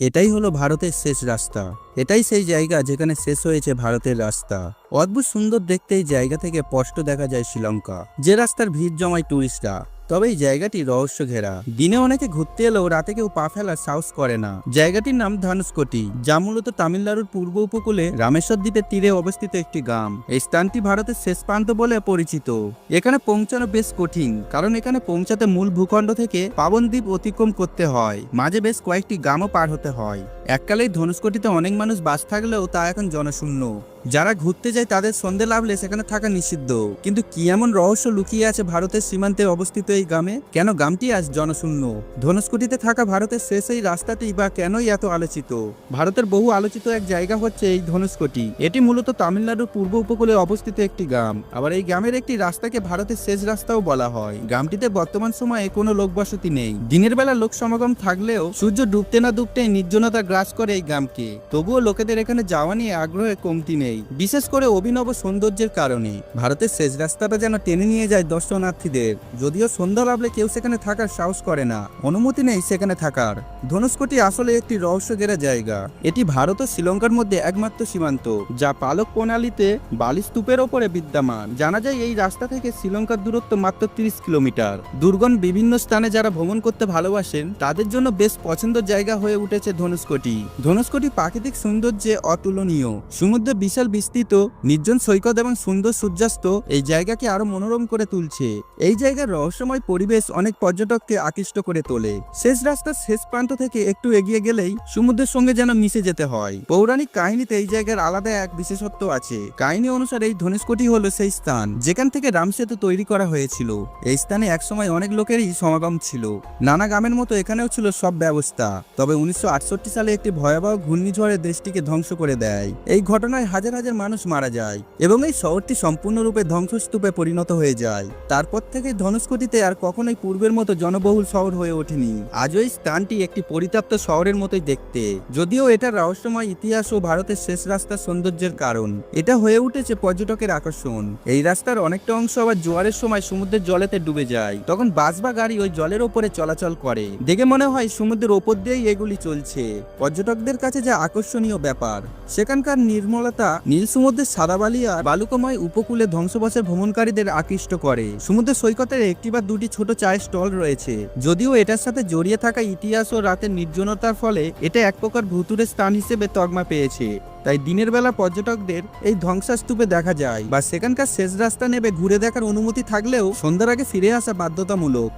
এটাই হলো ভারতের শেষ রাস্তা। এটাই সেই জায়গা যেখানে শেষ হয়েছে ভারতের রাস্তা। অদ্ভুত সুন্দর দেখতে এই জায়গা থেকে স্পষ্ট দেখা যায় শ্রীলঙ্কা। যে রাস্তার ভিড় জমায় টুরিস্টরা তবে এই জায়গাটি রহস্য ঘেরা দিনে অনেকে ঘুরতে এলেও রাতে কেউ পা ফেলার সাহস করে না। জায়গাটির নাম ধানুষকোটি, যা মূলত তামিলনাড়ুর পূর্ব উপকূলে রামেশ্বর দ্বীপের তীরে অবস্থিত একটি গ্রাম। এই স্থানটি ভারতের শেষ প্রান্ত বলে পরিচিত। এখানে পৌঁছানো বেশ কঠিন, কারণ এখানে পৌঁছাতে মূল ভূখণ্ড থেকে পাবন দ্বীপ অতিক্রম করতে হয়। মাঝে বেশ কয়েকটি গ্রামও পার হতে হয়। এককালে ধনুষ্কটিতে অনেক মানুষ বাস থাকলেও তা এখন জনশূন্য। যারা ঘুরতে যায় তাদের সন্ধে লাভলে সেখানে থাকা নিষিদ্ধ। কিন্তু কি এমন রহস্য লুকিয়ে আছে ভারতের সীমান্তে অবস্থিত এই গ্রামে? কেন গ্রামটি আজ জনশূন্য? ধনুষ্কটিতে থাকা ভারতের শেষ এই রাস্তাটি বা কেনই এত আলোচিত? ভারতের বহু আলোচিত এক জায়গা হচ্ছে এই ধনুষ্কটি এটি মূলত তামিলনাড়ুর পূর্ব উপকূলে অবস্থিত একটি গ্রাম। আবার এই গ্রামের একটি রাস্তাকে ভারতের শেষ রাস্তাও বলা হয়। গ্রামটিতে বর্তমান সময়ে কোনো লোকবসতি নেই। দিনের বেলা লোক সমাগম থাকলেও সূর্য ডুবতে না ডুবতে নির্জনতা গ্রাস করে এই গ্রামকে। তবুও লোকেদের এখানে যাওয়া নিয়ে আগ্রহে কমতি নেই। বিশেষ করে অভিনব সৌন্দর্যের কারণে। ভারতের শেষ রাস্তাটা যেন টেনে নিয়ে যায় দর্শনার্থীদের। যদিও সন্ধ্যা লাভলে কেউ সেখানে থাকার সাহস করে না, অনুমতি নেই সেখানে থাকার। ধনুষ্কটি আসলে একটি রহস্য ঘেরা জায়গা। এটি ভারত ও শ্রীলঙ্কার মধ্যে একমাত্র সীমান্ত, যা পালক প্রণালীতে বালি স্তূপের ওপরে বিদ্যমান। জানা যায় এই রাস্তা থেকে শ্রীলঙ্কার দূরত্ব মাত্র তিরিশ কিলোমিটার। দুর্গম বিভিন্ন স্থানে যারা ভ্রমণ করতে ভালোবাসেন, তাদের জন্য বেশ পছন্দের জায়গা হয়ে উঠেছে ধনুষ্কটি। ধনুষ্কটি প্রাকৃতিক সৌন্দর্যে অতুলনীয়। সমুদ্রে বিশাল বিস্তৃত, নির্জন সৈকত এবং সুন্দর সূর্যাস্ত এই জায়গাকে আরও মনোরম করে তুলছে। এই জায়গার রহস্যময় পরিবেশ অনেক পর্যটককে আকৃষ্ট করে তোলে। শেষ রাস্তার শেষ প্রান্ত থেকে একটু এগিয়ে গেলেই সমুদ্রের সঙ্গে যেন মিশে যেতে হয়। পৌরাণিক কাহিনীতে এই জায়গার আলাদা এক বিশেষত্ব আছে। কাহিনী অনুসারে এই ধনুষ্কটি হলো সেই স্থান, যেখান থেকে রামসেতু তৈরি করা হয়েছিল। এই স্থানে একসময় অনেক লোকেরই সমাগম ছিল। নানা গ্রামের মতো এখানেও ছিল সব ব্যবস্থা। তবে উনিশশো আটষট্টি সালে একটি ভয়াবহ ঘূর্ণিঝড়ে দেশটিকে ধ্বংস করে দেয়। এই ঘটনায় হাজার হাজার হাজার মানুষ মারা যায় এবং এই শহরটি সম্পূর্ণরূপে ধ্বংসস্তূপে পরিণত হয়ে যায়। তারপর থেকে ধনুষ্কটিতে আর কখনোই পূর্বের মতো জনবহুল শহর হয়ে ওঠেনি। আজও এই স্থানটি একটি পরিত্যক্ত শহরের মতোই দেখতে। যদিও এটা রহস্যময় ইতিহাস ও ভারতের শেষ রাস্তার সৌন্দর্যের কারণ। এটা হয়ে উঠেছে পর্যটকের আকর্ষণ। এই রাস্তার অনেকটা অংশ আবার জোয়ারের সময় সমুদ্রের জলেতে ডুবে যায়। তখন বাস বা গাড়ি ওই জলের ওপরে চলাচল করে। দেখে মনে হয় সমুদ্রের ওপর দিয়েই এগুলি চলছে। পর্যটকদের কাছে যা আকর্ষণীয় ব্যাপার। সেখানকার নির্মলতা নীল সমুদ্রের সাদা বালি আর বালুকময় উপকূলে ধ্বংসবাসের ভ্রমণকারীদের আকৃষ্ট করে। সমুদ্র সৈকতের একটি বা দুটি ছোট চায়ের স্টল রয়েছে। যদিও এটার সাথে জড়িয়ে থাকা ইতিহাস ও রাতের নির্জনতার ফলে এটা এক প্রকার ভুতুরের স্থান হিসেবে তকমা পেয়েছে। তাই দিনের বেলা পর্যটকদের এই ধ্বংসাস্তূপে দেখা যায় বা সেখানকার শেষ রাস্তা নেবে ঘুরে দেখার অনুমতি থাকলেও সন্ধ্যার আগে ফিরে আসা বাধ্যতামূলক।